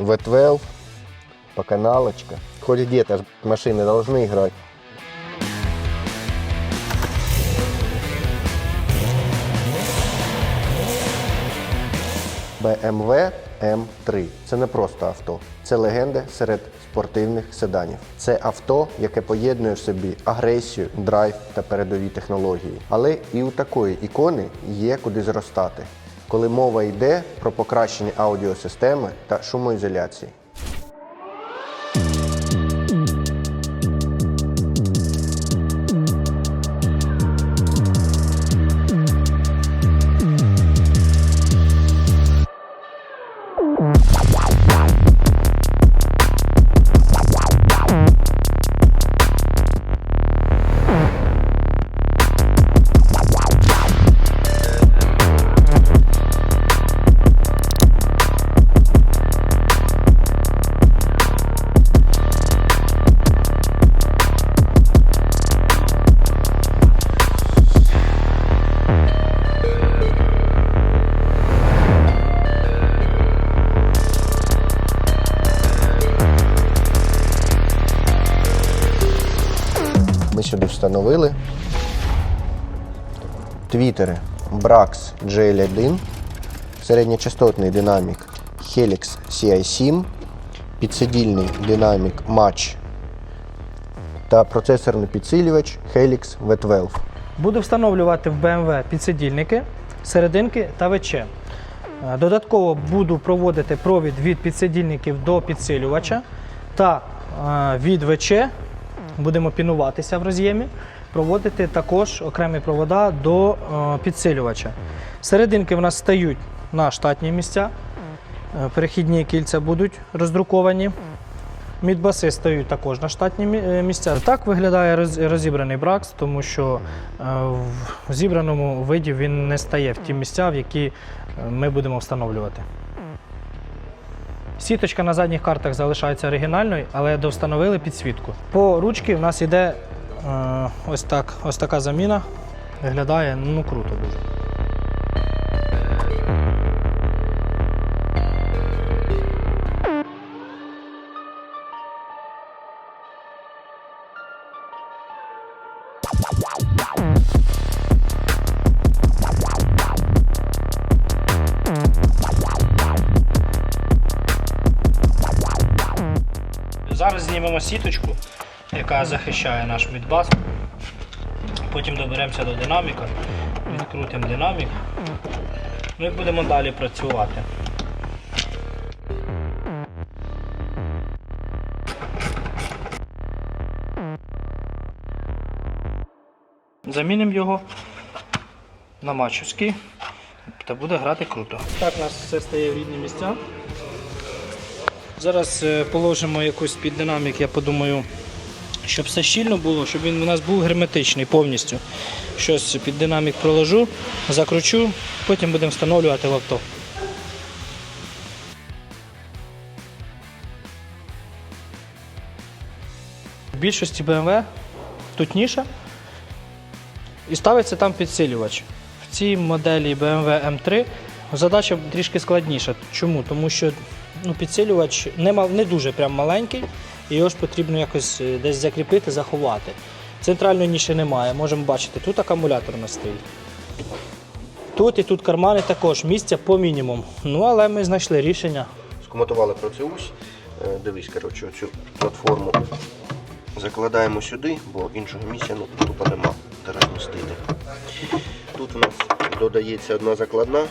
V12, поканалочка. Хоть где-то машины должны играть. BMW M3 це не просто авто, це легенда серед спортивних седанів. Це авто, яке поєднує в собі агресію, драйв та передові технології. Але і у такої ікони є куди зростати, коли мова йде про покращення аудіосистеми та шумоізоляції. Сюди встановили твітери Brax GL1, середньочастотний динамік Helix CI7, підсидільний динамік Match та процесорний підсилювач Helix V12. Буду встановлювати в BMW підсидільники, серединки та ВЧ. Е, Додатково буду проводити провід від підсидільників до підсилювача та е, від ВЧ будемо пінуватися в роз'ємі, проводити також окремі провода до е, підсилювача. Серединки в нас стають на штатні місця, е, перехідні кільця будуть роздруковані. Мідбаси стають також на штатні е, місця. Так виглядає розібраний бракс, тому що в зібраному виді він не стає в ті місця, в які ми будемо встановлювати. Сіточка на задніх картах залишається оригінальною, але довстановили підсвітку. По ручці в нас йде е, ось, так, ось така заміна. Виглядає ну круто дуже. Знімемо сіточку, яка захищає наш мідбас. Потім доберемося до динаміка, відкрутимо динамік. Ну і будемо далі працювати. Замінимо його на мачовський та буде грати круто. Так, у нас все стає в рідні місця. Зараз е, положимо якусь під динамік, я подумаю, щоб все щільно було, щоб він у нас був герметичний повністю. Щось під динамік проложу, закручу, потім будемо встановлювати в авто. В більшості BMW тут ніша і ставиться там підсилювач. В цій моделі BMW M3 задача трішки складніша. Чому? Тому що ну, підсилювач не, мал, не дуже прям маленький, і його ж потрібно якось е, десь закріпити, заховати. Центральної ніші немає, можемо бачити, тут акумулятор на стоїть. Тут і тут кармани також, місця по мінімуму. Ну, але ми знайшли рішення. Скоматували про цю ось. Е, Дивись, коротше, цю платформу закладаємо сюди, бо іншого місця ну, тупо нема де розмістити. Тут у нас додається одна закладна,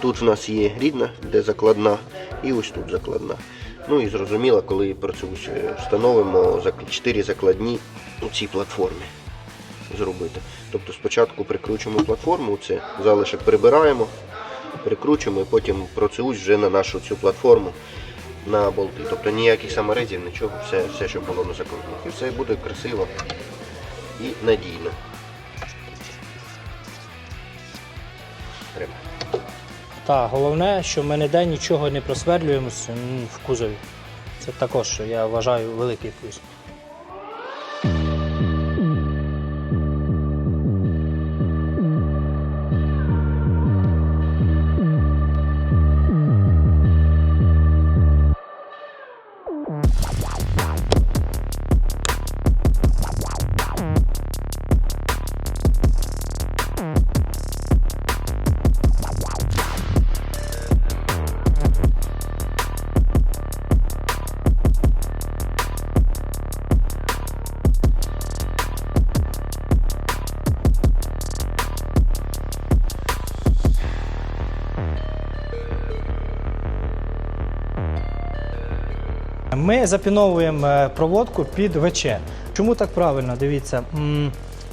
тут у нас є рідна, де закладна, і ось тут закладна. Ну і зрозуміло, коли про цю е, встановимо зак- чотири закладні у цій платформі зробити. Тобто спочатку прикручуємо платформу, це залишок прибираємо, прикручуємо і потім процеусь вже на нашу цю платформу на болти. Тобто ніяких саморезів, нічого, все, все що було на закрутах. І все буде красиво і надійно. Так, головне, що ми ніде нічого не просверлюємося в кузові. Це також, я вважаю, великий плюс. Ми запіновуємо е, проводку під ВЧ. Чому так правильно? Дивіться,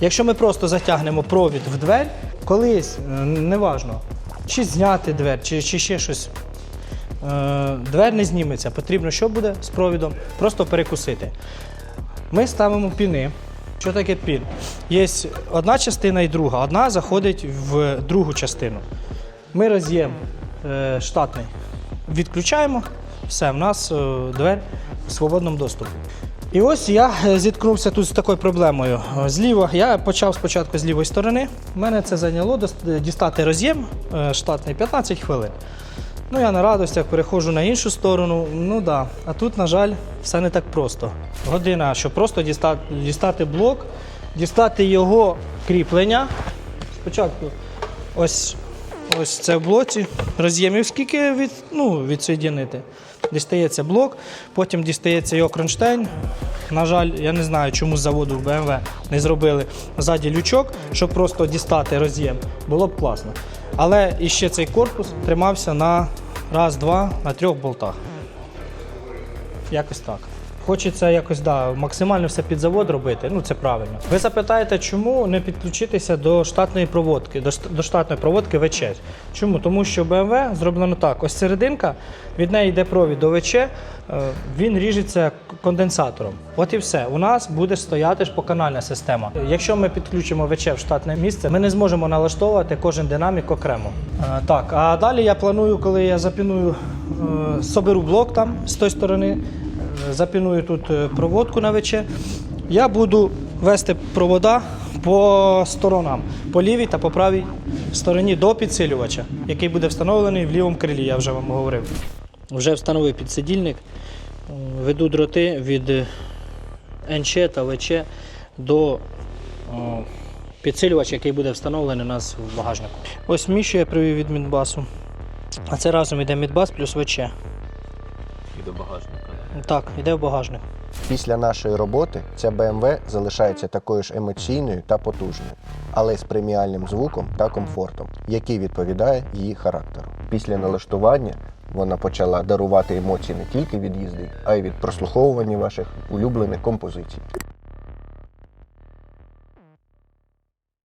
якщо ми просто затягнемо провід в двері, колись, е, неважно, чи зняти двері, чи, чи ще щось. е, Двер не зніметься. Потрібно, що буде з провідом? Просто перекусити. Ми ставимо піни. Що таке пін? Є одна частина і друга. Одна заходить в другу частину. Ми роз'єм штатний відключаємо, все, в нас е, двері в свободному доступі. І ось я е, зіткнувся тут з такою проблемою. Е, Зліва я почав спочатку з лівої сторони. Мене це зайняло дістати роз'єм штатний 15 хвилин. Ну, я на радостях переходжу на іншу сторону. Ну да. А тут, на жаль, все не так просто. Година, щоб просто дістати, дістати блок, дістати його кріплення. Спочатку ось, ось це в блоці. Роз'ємів скільки від, ну, відсоєдінити. Дістається блок, потім дістається його кронштейн. На жаль, я не знаю, чому з заводу в BMW не зробили ззаді лючок, щоб просто дістати роз'єм. Було б класно. Але іще цей корпус тримався на раз, два, на трьох болтах. Якось так. Хочеться якось да, максимально все під завод робити, ну це правильно. Ви запитаєте, чому не підключитися до штатної проводки, до, до штатної проводки ВЧ? Чому? Тому що BMW зроблено так: ось серединка, від неї йде провід до ВЧ, е, він ріжеться конденсатором. От і все. У нас буде стояти шпоканальна система. Якщо ми підключимо ВЧ в штатне місце, ми не зможемо налаштовувати кожен динамік окремо. Е, Так, а далі я планую, коли я запіную, е, соберу блок там з тої сторони, запіную тут е, проводку на ВЧ, я буду вести провода по сторонам, по лівій та по правій стороні до підсилювача, який буде встановлений в лівому крилі, я вже вам говорив. Вже встановив підсидільник, е, веду дроти від е, НЧ та ВЧ до підсилювача, який буде встановлений у нас в багажнику. Ось мішу я привів від Мідбасу. А це разом йде Мідбас плюс ВЧ. Так, йде в багажник. Після нашої роботи ця BMW залишається такою ж емоційною та потужною, але з преміальним звуком та комфортом, який відповідає її характеру. Після налаштування вона почала дарувати емоції не тільки від їзди, а й від прослуховування ваших улюблених композицій.